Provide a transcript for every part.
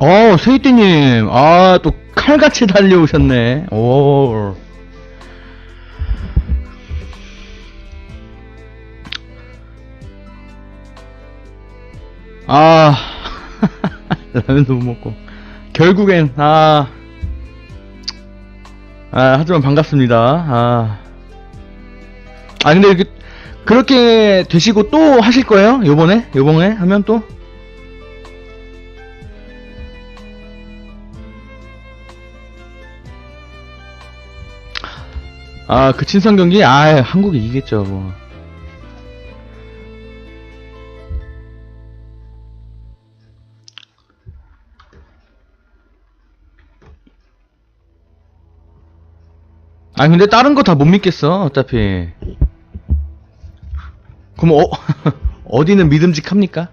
어, 세이띠님. 아, 또 칼같이 달려오셨네. 오. 아, 라면도 못 먹고. 결국엔, 아. 아, 하지만 반갑습니다. 아. 아, 근데 이렇게, 그렇게 되시고 또 하실 거예요? 요번에? 요번에 하면 또? 아, 그 친선 경기? 아, 한국이 이기겠죠, 뭐. 아, 근데 다른 거 다 못 믿겠어, 어차피. 그럼, 어, 어디는 믿음직합니까?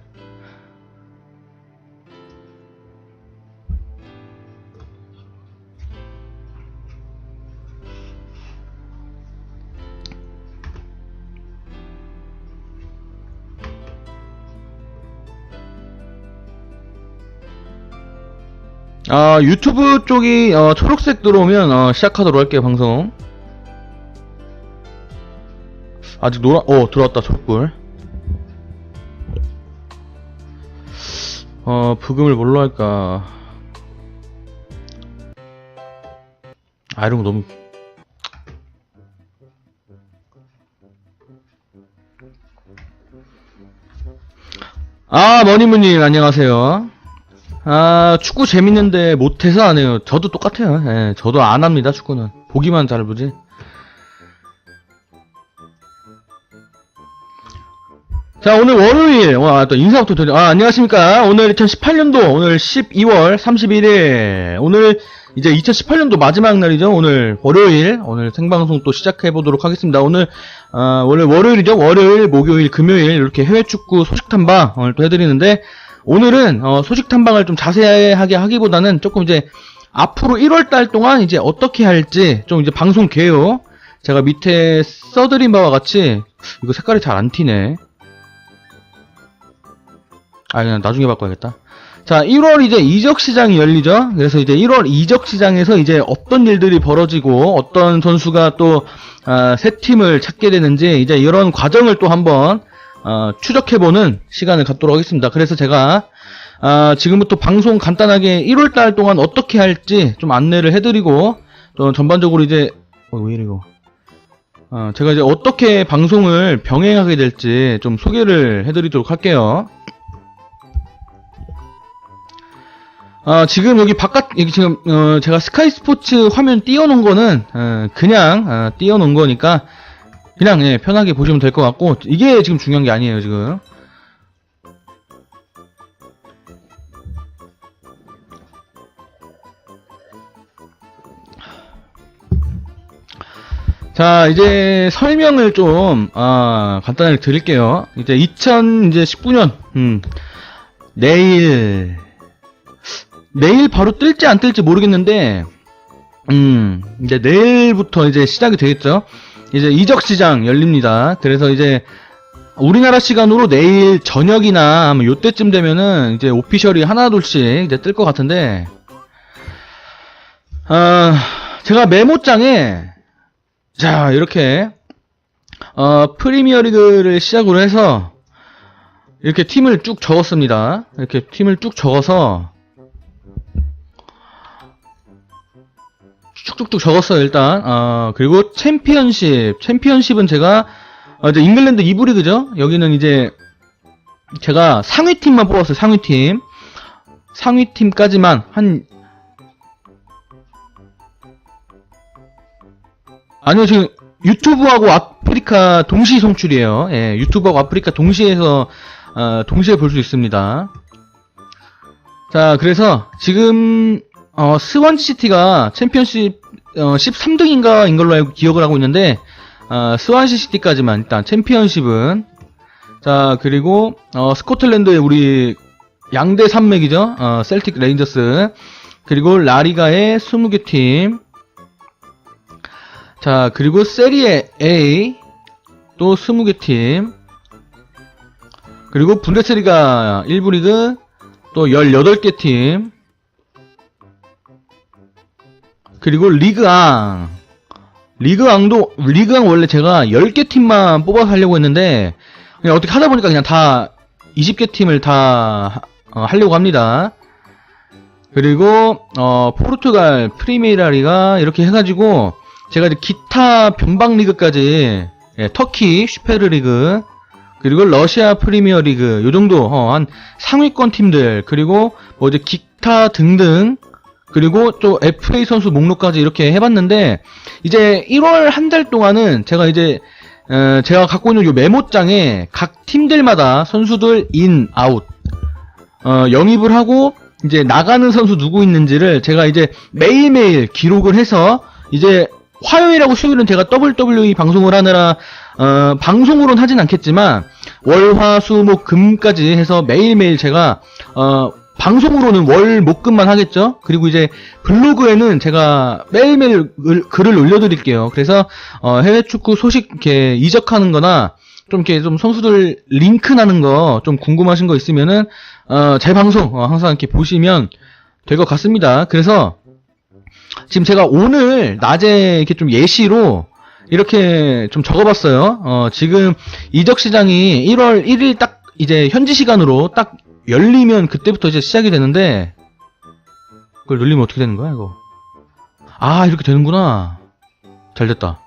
아, 유튜브 쪽이, 어, 초록색 들어오면, 어, 시작하도록 할게요, 방송. 아직 노라, 어, 들어왔다, 초록불. 어, 부금을 뭘로 할까. 아, 이런 거 너무. 아, 머니무님, 안녕하세요. 아, 축구 재밌는데 못해서 안 해요. 저도 똑같아요. 예, 저도 안 합니다, 축구는. 보기만 잘 보지. 자, 오늘 월요일, 와, 또 인사부터 드려, 아, 안녕하십니까. 오늘 2018년도, 오늘 12월 31일, 오늘 이제 2018년도 마지막 날이죠. 오늘 월요일, 오늘 생방송 또 시작해보도록 하겠습니다. 오늘, 아, 오늘 월요일이죠. 월요일, 목요일, 금요일, 이렇게 해외 축구 소식 탐방 오늘 또 해드리는데, 오늘은, 어, 소식 탐방을 좀 자세하게 하기보다는 조금 이제, 앞으로 1월 달 동안 이제 어떻게 할지, 좀 이제 방송 개요. 제가 밑에 써드린 바와 같이, 이거 색깔이 잘 안 튀네. 아, 그냥 나중에 바꿔야겠다. 자, 1월 이제 이적 시장이 열리죠. 그래서 이제 1월 이적 시장에서 이제 어떤 일들이 벌어지고 어떤 선수가 또 아, 새 팀을 찾게 되는지 이제 이런 과정을 또 한번 어, 추적해보는 시간을 갖도록 하겠습니다. 그래서 제가 아, 지금부터 방송 간단하게 1월 달 동안 어떻게 할지 좀 안내를 해드리고 또 전반적으로 이제 어, 왜 이러고 어, 제가 이제 어떻게 방송을 병행하게 될지 좀 소개를 해드리도록 할게요. 아, 지금 여기 바깥, 여기 지금, 어, 제가 스카이 스포츠 화면 띄워놓은 거는, 어, 그냥, 어, 띄워놓은 거니까, 그냥, 예, 편하게 보시면 될 것 같고, 이게 지금 중요한 게 아니에요, 지금. 자, 이제 설명을 좀, 아, 간단하게 드릴게요. 이제 2019년, 음, 내일, 내일 바로 뜰지 안 뜰지 모르겠는데, 음, 이제 내일부터 이제 시작이 되겠죠. 이제 이적 시장 열립니다. 그래서 이제 우리나라 시간으로 내일 저녁이나 아마 요때쯤 되면은 이제 오피셜이 하나둘씩 이제 뜰 것 같은데, 아, 제가 메모장에, 자, 이렇게, 어, 프리미어 리그를 시작으로 해서, 이렇게 팀을 쭉 적었습니다. 이렇게 팀을 쭉 적어서, 쭉쭉쭉 적었어요, 일단. 어, 그리고 챔피언십. 챔피언십은 제가, 어, 이제 잉글랜드 2부 리그죠? 여기는 이제, 제가 상위팀만 뽑았어요, 상위팀. 상위팀까지만 한, 아니요, 지금 유튜브하고 아프리카 동시 송출이에요. 예, 유튜브하고 아프리카 동시에서, 어, 동시에 볼 수 있습니다. 자, 그래서 지금 어, 스완시티가 챔피언십 어, 13등인가인 걸로 알고 기억을 하고 있는데 어, 스완시티까지만 일단 챔피언십은 자 그리고 어, 스코틀랜드의 우리 양대 산맥이죠 어, 셀틱 레인저스 그리고 라리가의 20개 팀. 자 그리고 세리에 A 또 20개 팀. 그리고 분데스리가 1부 리그 또 18개 팀. 그리고 리그앙. 리그앙도, 리그앙 원래 제가 10개 팀만 뽑아서 하려고 했는데, 그냥 어떻게 하다 보니까 그냥 다 20개 팀을 다 어, 하려고 합니다. 그리고, 어, 포르투갈 프리메이라리가 이렇게 해가지고, 제가 이제 기타 변방 리그까지, 예, 터키 슈페르 리그, 그리고 러시아 프리미어 리그, 요 정도, 어, 한 상위권 팀들, 그리고 뭐 이제 기타 등등, 그리고 또 FA 선수 목록까지 이렇게 해봤는데, 이제 1월 한 달 동안은 제가 이제, 어, 제가 갖고 있는 요 메모장에 각 팀들마다 선수들 인, 아웃, 어, 영입을 하고, 이제 나가는 선수 누구 있는지를 제가 이제 매일매일 기록을 해서, 이제 화요일하고 수요일은 제가 WWE 방송을 하느라, 어, 방송으로는 하진 않겠지만, 월, 화, 수, 목, 금까지 해서 매일매일 제가, 어, 방송으로는 월, 목, 금만 하겠죠? 그리고 이제 블로그에는 제가 매일매일 글- 글을 올려드릴게요. 그래서, 어, 해외 축구 소식 이렇게 이적하는 거나, 좀 이렇게 좀 선수들 링크 나는 거 좀 궁금하신 거 있으면은, 어, 제 방송, 어, 항상 이렇게 보시면 될 것 같습니다. 그래서, 지금 제가 오늘 낮에 이렇게 좀 예시로 이렇게 좀 적어봤어요. 어, 지금 이적 시장이 1월 1일 딱 이제 현지 시간으로 딱 열리면 그때부터 이제 시작이 되는데 그걸 눌리면 어떻게 되는 거야 이거? 아 이렇게 되는구나. 잘 됐다.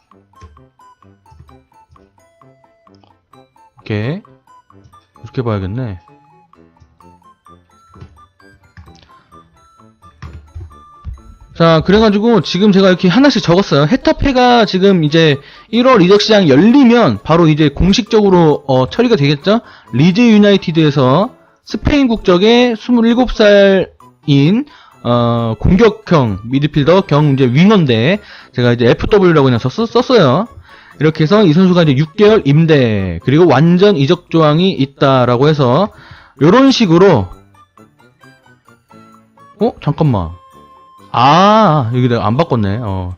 오케이 이렇게 봐야겠네. 자, 그래가지고 지금 제가 이렇게 하나씩 적었어요. 헤타페가 지금 이제 1월 이적 시장 열리면 바로 이제 공식적으로 어, 처리가 되겠죠? 리즈 유나이티드에서 스페인 국적의 27살인 어, 공격형 미드필더 경 이제 윙어인데 제가 이제 FW라고 그냥 썼, 썼어요. 이렇게 해서 이 선수가 이제 6개월 임대 그리고 완전 이적 조항이 있다라고 해서 요런 식으로 어 잠깐만 아, 여기 내가 안 바꿨네. 어.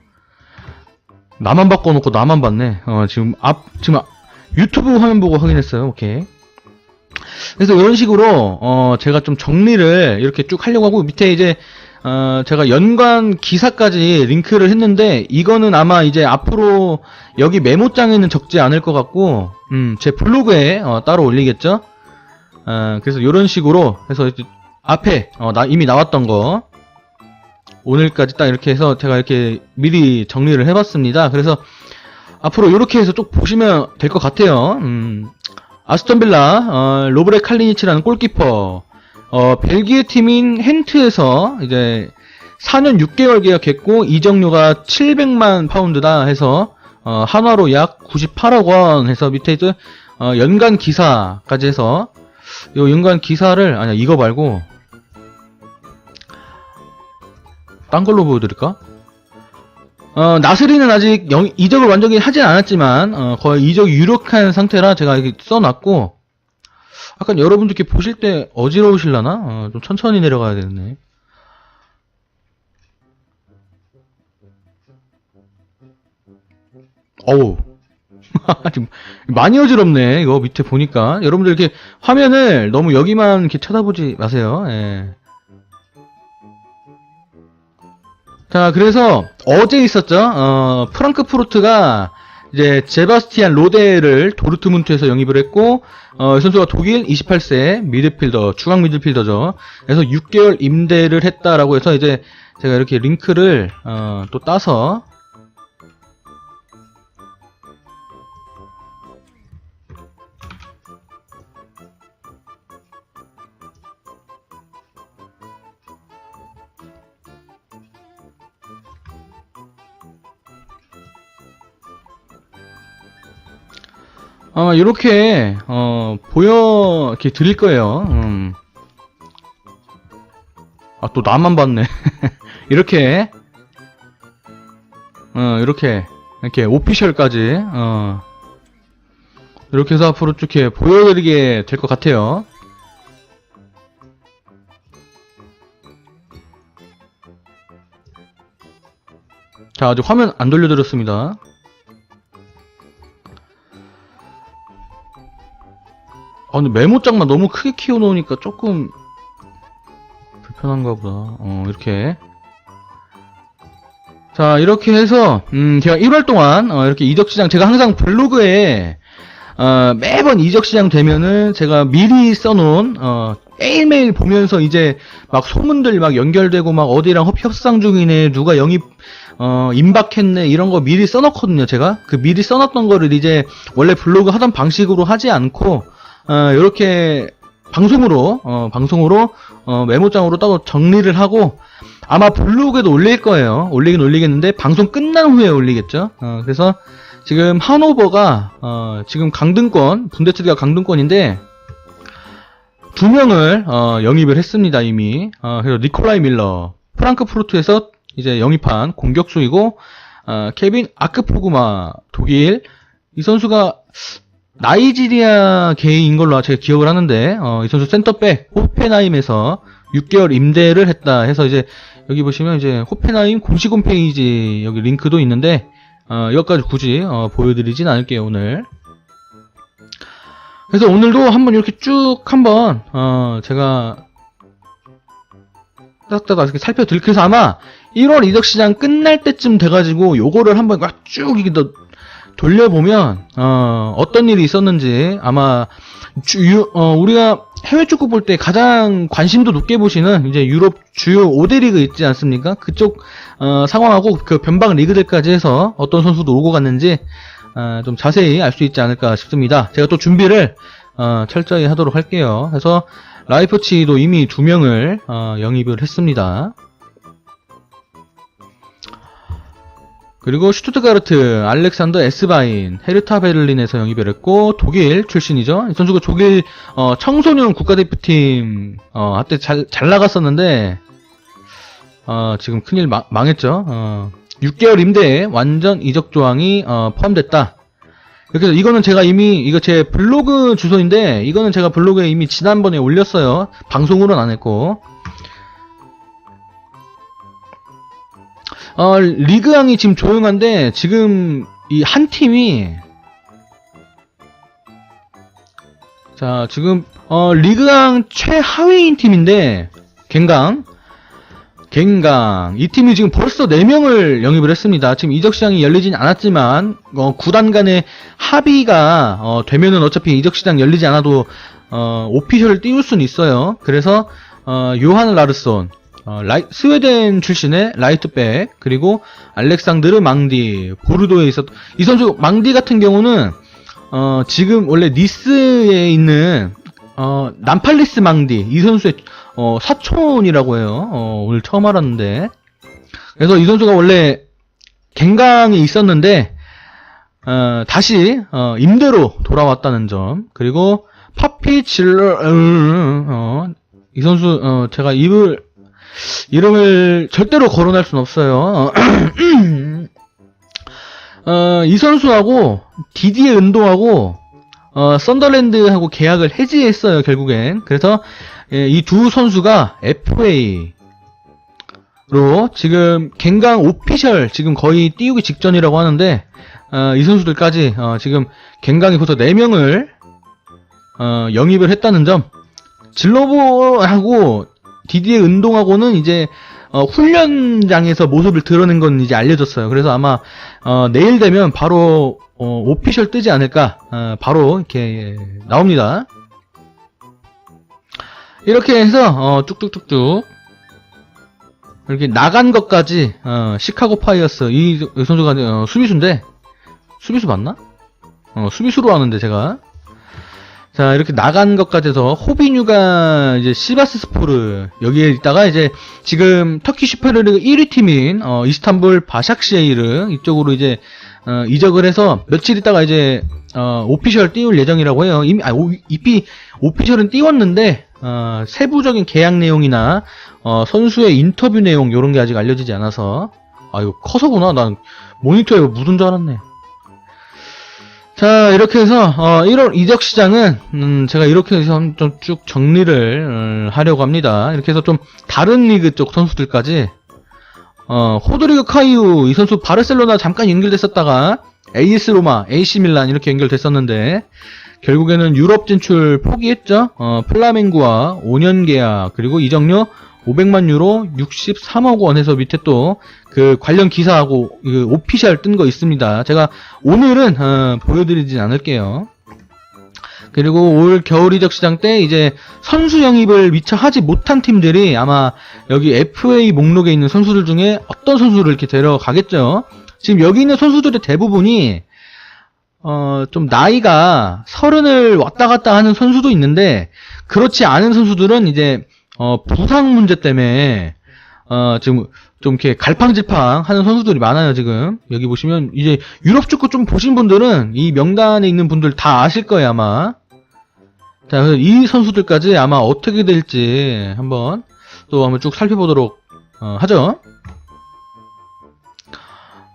나만 바꿔놓고 나만 봤네. 어, 지금 앞, 지금 아- 유튜브 화면 보고 확인했어요. 오케이. 그래서 이런 식으로, 어, 제가 좀 정리를 이렇게 쭉 하려고 하고, 밑에 이제, 어, 제가 연관 기사까지 링크를 했는데, 이거는 아마 이제 앞으로 여기 메모장에는 적지 않을 것 같고, 음, 제 블로그에, 어, 따로 올리겠죠? 어, 그래서 이런 식으로 해서 앞에, 어, 나, 이미 나왔던 거, 오늘까지 딱 이렇게 해서 제가 이렇게 미리 정리를 해봤습니다. 그래서 앞으로 이렇게 해서 쭉 보시면 될 것 같아요. 음, 아스톤빌라 어, 로브레 칼리니치라는 골키퍼 어, 벨기에 팀인 헨트에서 이제 4년 6개월 계약했고 이적료가 700만 파운드다 해서 어, 한화로 약 98억 원 해서 밑에 이제 어, 연간 기사까지 해서 요 연간 기사를 아니야 이거 말고 딴 걸로 보여드릴까? 어, 나스리는 아직 영- 이적을 완전히 하진 않았지만, 어, 거의 이적이 유력한 상태라 제가 이렇게 써놨고, 약간 여러분들 이렇게 보실 때 어지러우실라나? 어, 좀 천천히 내려가야 되겠네. 어우. 지금 많이 어지럽네, 이거 밑에 보니까. 여러분들 이렇게 화면을 너무 여기만 이렇게 쳐다보지 마세요. 예. 자, 그래서 어제 있었죠. 어, 프랑크푸르트가 이제 제바스티안 로데를 도르트문트에서 영입을 했고 어, 이 선수가 독일 28세 미드필더, 중앙 미드필더죠. 그래서 6개월 임대를 했다라고 해서 이제 제가 이렇게 링크를 어, 또 따서 아마 이렇게 어, 보여 이렇게 드릴 거예요. 음. 아 또 나만 봤네. 이렇게 어 이렇게 이렇게 오피셜까지 어 이렇게 해서 앞으로 쭉 이렇게 보여드리게 될 것 같아요. 자 아직 화면 안 돌려드렸습니다. 아, 근데 메모장만 너무 크게 키워놓으니까 조금 불편한가 보다. 어, 이렇게. 자, 이렇게 해서, 음, 제가 1월 동안, 어, 이렇게 이적시장, 제가 항상 블로그에, 어, 매번 이적시장 되면은 제가 미리 써놓은, 어, 매일매일 보면서 이제 막 소문들 막 연결되고 막 어디랑 협- 협상 중이네, 누가 영입, 어, 임박했네, 이런 거 미리 써놓거든요, 제가. 그 미리 써놨던 거를 이제 원래 블로그 하던 방식으로 하지 않고, 어, 이렇게 방송으로, 어, 방송으로, 어, 메모장으로 따로 정리를 하고, 아마 블로그에도 올릴 거예요. 올리긴 올리겠는데 방송 끝난 후에 올리겠죠. 어, 그래서 지금 하노버가 어, 지금 강등권 분데스리가 강등권인데 두 명을 어, 영입을 했습니다 이미. 어, 그래서 니콜라이 밀러 프랑크푸르트에서 이제 영입한 공격수이고 어, 케빈 아크포구마 독일 이 선수가 나이지리아 계인 걸로 제가 기억을 하는데 어, 이 선수 센터백 호페나임에서 6개월 임대를 했다 해서 이제 여기 보시면 이제 호펜하임 공식 홈페이지 여기 링크도 있는데 어, 여기까지 굳이 어, 보여드리진 않을게요 오늘. 그래서 오늘도 한번 이렇게 쭉 한번 어, 제가 딱딱 이렇게 살펴드릴 그래서 아마 1월 이적 시장 끝날 때쯤 돼가지고 요거를 한번 쭉 이게 더 돌려보면 어, 어떤 일이 있었는지 아마 주, 어, 우리가 해외 축구 볼 때 가장 관심도 높게 보시는 이제 유럽 주요 5대 리그 있지 않습니까? 그쪽 어, 상황하고 그 변방 리그들까지 해서 어떤 선수도 오고 갔는지 어, 좀 자세히 알 수 있지 않을까 싶습니다. 제가 또 준비를 어, 철저히 하도록 할게요. 그래서 라이프치도 이미 두 명을 어, 영입을 했습니다. 그리고 슈투트가르트, 알렉산더 에스바인, 헤르타 베를린에서 영입을 했고 독일 출신이죠. 이 선수가 독일 어, 청소년 국가대표팀 어, 한때 잘, 잘 나갔었는데 어, 지금 큰일 마- 망했죠. 어, 6개월 임대에 완전 이적 조항이 어, 포함됐다. 그래서 이거는 제가 이미 이거 제 블로그 주소인데 이거는 제가 블로그에 이미 지난번에 올렸어요. 방송으로는 안 했고. 어, 리그왕이 지금 조용한데 지금 이 한 팀이 자 지금 어, 리그왕 최하위인 팀인데 갱강 갱강 이 팀이 지금 벌써 4명을 영입을 했습니다. 지금 이적 시장이 열리진 않았지만 어, 구단 간의 합의가 어, 되면은 어차피 이적 시장 열리지 않아도 어, 오피셜을 띄울 수는 있어요. 그래서 어, 요한 라르손 어, 라이- 스웨덴 출신의 라이트백 그리고 알렉상드르 망디 보르도에 있었 이 선수 망디 같은 경우는 어, 지금 원래 니스에 있는 어, 남팔리스 망디 이 선수의 어, 사촌이라고 해요. 어, 오늘 처음 알았는데 그래서 이 선수가 원래 갱강이 있었는데 어, 다시 어, 임대로 돌아왔다는 점 그리고 파피 질러 음, 어, 이 선수 어, 제가 입을 이름을 절대로 거론할 순 없어요. 어, 이 선수하고 디디에 은도하고 어, 썬더랜드하고 계약을 해지했어요 결국엔. 그래서 예, 이두 선수가 FA로 지금 갱강 오피셜 지금 거의 띄우기 직전이라고 하는데 어, 이 선수들까지 어, 지금 갱강이 벌써 4명을 어, 영입을 했다는 점 질로보하고 디디의 운동하고는 이제 어, 훈련장에서 모습을 드러낸 건 이제 알려졌어요. 그래서 아마 어, 내일 되면 바로 어, 오피셜 뜨지 않을까. 어, 바로 이렇게 나옵니다. 이렇게 해서 어, 쭉쭉쭉쭉 이렇게 나간 것까지 어, 시카고 파이어스 이, 이 선수가 어, 수비수인데 수비수 맞나? 어, 수비수로 하는데 제가 자, 이렇게 나간 것까지 해서 호비뉴가 이제 시바스 스포르 여기에 있다가 이제 지금 터키 슈퍼리그 1위 팀인 어, 이스탄불 바샥시에이르 이쪽으로 이제 어, 이적을 해서 며칠 있다가 이제 어, 오피셜 띄울 예정이라고 해요. 이미 아, 오, 이피 오피셜은 띄웠는데 어, 세부적인 계약 내용이나 어, 선수의 인터뷰 내용 이런 게 아직 알려지지 않아서 아 이거 커서구나. 난 모니터에 묻은 줄 알았네. 자, 이렇게 해서, 어, 1월 이적 시장은, 음, 제가 이렇게 해서 좀 쭉 정리를 어, 하려고 합니다. 이렇게 해서 좀 다른 리그 쪽 선수들까지, 어, 호드리그 카이우, 이 선수 바르셀로나 잠깐 연결됐었다가, AS 로마, AC 밀란 이렇게 연결됐었는데, 결국에는 유럽 진출 포기했죠. 어, 플라멩구와 5년 계약, 그리고 이적료 500만 유로 63억 원 해서 밑에 또 그 관련 기사하고 그 오피셜 뜬 거 있습니다. 제가 오늘은 어, 보여드리진 않을게요. 그리고 올 겨울 이적 시장 때 이제 선수 영입을 미처 하지 못한 팀들이 아마 여기 FA 목록에 있는 선수들 중에 어떤 선수를 이렇게 데려가겠죠. 지금 여기 있는 선수들의 대부분이 어, 좀 나이가 서른을 왔다 갔다 하는 선수도 있는데 그렇지 않은 선수들은 이제 어, 부상 문제 때문에 어, 지금 좀 이렇게 갈팡질팡 하는 선수들이 많아요, 지금. 여기 보시면 이제 유럽 축구 좀 보신 분들은 이 명단에 있는 분들 다 아실 거예요, 아마. 자, 이 선수들까지 아마 어떻게 될지 한번 또 한번 쭉 살펴보도록 어, 하죠.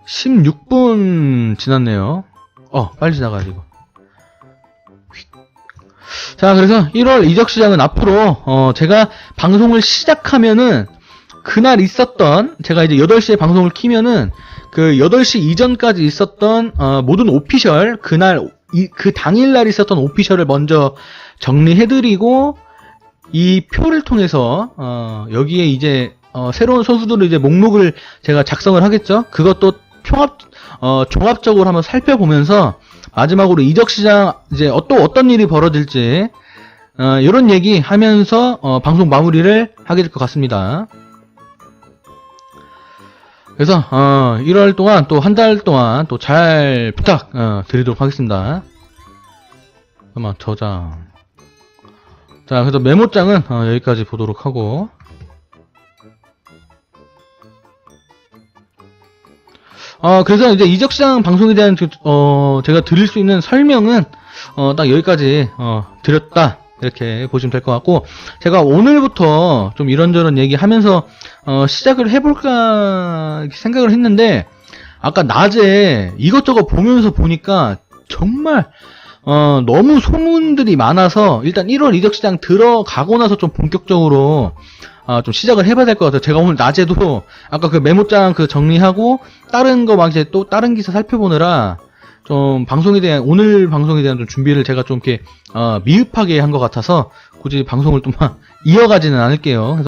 16분 지났네요. 어, 빨리 지나가지고. 자, 그래서 1월 이적 시장은 앞으로 어, 제가 방송을 시작하면은 그날 있었던 제가 이제 8시에 방송을 키면은 그 8시 이전까지 있었던 어, 모든 오피셜 그날 이, 그 당일날 있었던 오피셜을 먼저 정리해드리고 이 표를 통해서 어, 여기에 이제 어, 새로운 선수들을 이제 목록을 제가 작성을 하겠죠. 그것도 총합 어, 종합적으로 한번 살펴보면서 마지막으로 이적 시장 이제 어, 또 어떤 일이 벌어질지 어, 이런 얘기 하면서 어, 방송 마무리를 하게 될 것 같습니다. 그래서 어, 1월 동안 또 한 달 동안 또 잘 부탁 어, 드리도록 하겠습니다. 잠깐만 저장. 자, 그래서 메모장은 어, 여기까지 보도록 하고. 어, 그래서 이제 이적시장 방송에 대한 그, 어, 제가 드릴 수 있는 설명은 어, 딱 여기까지 어, 드렸다. 이렇게 보시면 될 것 같고 제가 오늘부터 좀 이런저런 얘기하면서 어, 시작을 해볼까 생각을 했는데 아까 낮에 이것저것 보면서 보니까 정말 어, 너무 소문들이 많아서 일단 1월 이적시장 들어가고 나서 좀 본격적으로 아, 좀 시작을 해봐야 될 것 같아요. 제가 오늘 낮에도 아까 그 메모장 그 정리하고 다른 거 막 이제 또 다른 기사 살펴보느라 좀 방송에 대한 오늘 방송에 대한 좀 준비를 제가 좀 이렇게 어, 미흡하게 한 것 같아서 굳이 방송을 또 막 이어가지는 않을게요.